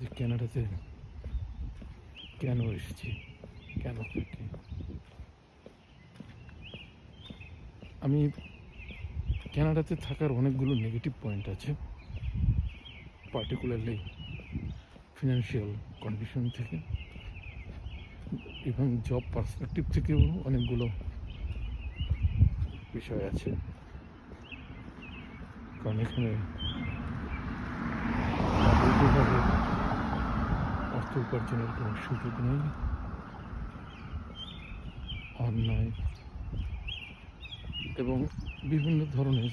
যে ক্যানাডাতে কেন এসেছি? কেন থাকি? আমি ক্যানাডাতে থাকার অনেকগুলো নেগেটিভ পয়েন্ট আছে। পার্টিকুলারলি ফিনান্সিয়াল কন্ডিশন থেকে এবং জব পার্সপেক্টিভ থেকেও অনেকগুলো বিষয় আছে। কারণ এখানে অর্থ উপার্জনের কোনো সুযোগ নেই। অন্যায় এবং বিভিন্ন ধরনের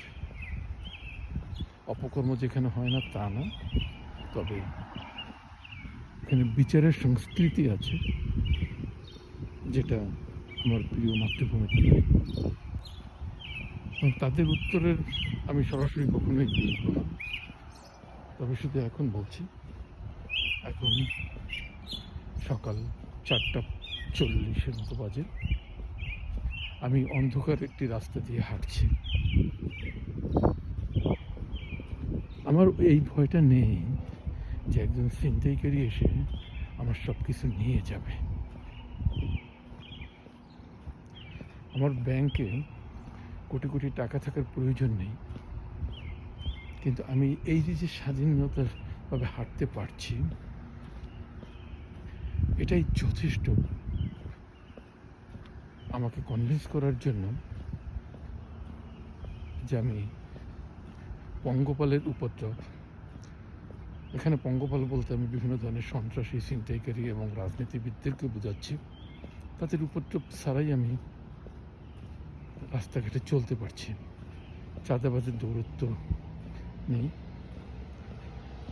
অপকর্ম যেখানে হয় না, তা না। তবে এখানে বিচারের সংস্কৃতি আছে, যেটা আমার প্রিয় মাতৃভূমিতে নেই এবং তাদের উত্তরের আমি সরাসরি কখনোই দিই না। তবে শুধু এখন বলছি এখন সকাল চারটা চল্লিশের মতো বাজে। আমি অন্ধকার একটি রাস্তা দিয়ে হাঁটছি। আমার এই ভয়টা নেই যে একজন ছিনতাইকারী এসে আমার সব কিছু নিয়ে যাবে। আমার ব্যাংকে কোটি কোটি টাকা থাকার প্রয়োজন নেই। কিন্তু আমি এই যে যে স্বাধীনতাভাবে হাঁটতে পারছি এটাই যথেষ্ট। আমাকে কনভিন্স করার জন্য যে আমি পঙ্গপালের উপদ্রব, এখানে পঙ্গপাল বলতে আমি বিভিন্ন ধরনের সন্ত্রাসী, ছিনতাইকারী এবং রাজনীতিবিদদেরকে বোঝাচ্ছি। তাদের উপদ্রব ছাড়াই আমি রাস্তাঘাটে চলতে পারছি। চাঁদাবাজের দৌরত্ব নেই।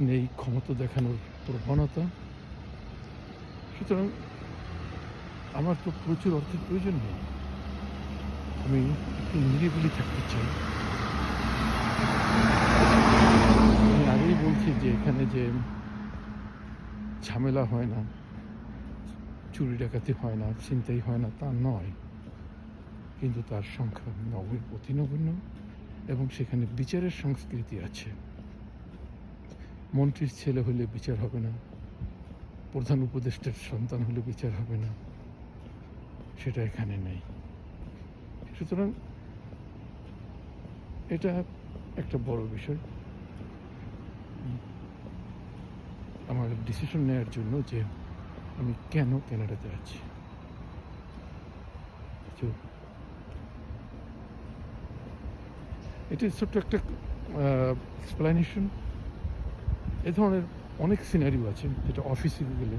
নেই ক্ষমতা দেখানোর প্রবণতা। সুতরাং আমার তো প্রচুর অর্থের প্রয়োজন নেই। আমি একটু নিরিবিলি থাকতে চাই। আমি আগেই বলছি যে এখানে যে ঝামেলা হয় না, চুরি ডাকাতি হয় না, ছিনতাই হয় না, তা নয়। কিন্তু তার সংখ্যা নগর অতি নগণ্য এবং সেখানে বিচারের সংস্কৃতি আছে। মন্ত্রীর ছেলে হলে বিচার হবে না। প্রধান উপদেষ্টার সন্তান হলে বিচার হবে না, সেটা এখানে নেই। সুতরাং এটা একটা বড় বিষয়। আমার ডিসিশন নেওয়ার জন্য যে আমি কেন কানাডাতে আছি। এটি ছোট্ট একটা এক্সপ্লানেশন এ ধরনের অনেক সিনারিও আছে, যেটা অফিসে গেলে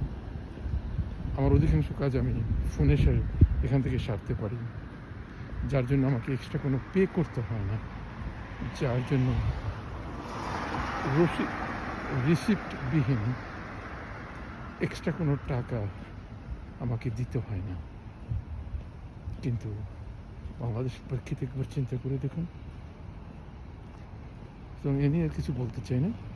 আমার অধিকাংশ কাজ আমি ফোনে সে এখান থেকে সারতে পারি। যার জন্য আমাকে এক্সট্রা কোনো পে করতে হয় না। যার জন্য রসি রিসিপ্টবিহীন এক্সট্রা কোনো টাকা আমাকে দিতে হয় না। কিন্তু বাংলাদেশের প্রেক্ষিতে একবার চিন্তা করে দেখুন। তো এ নিয়ে আর কিছু বলতে চাই না।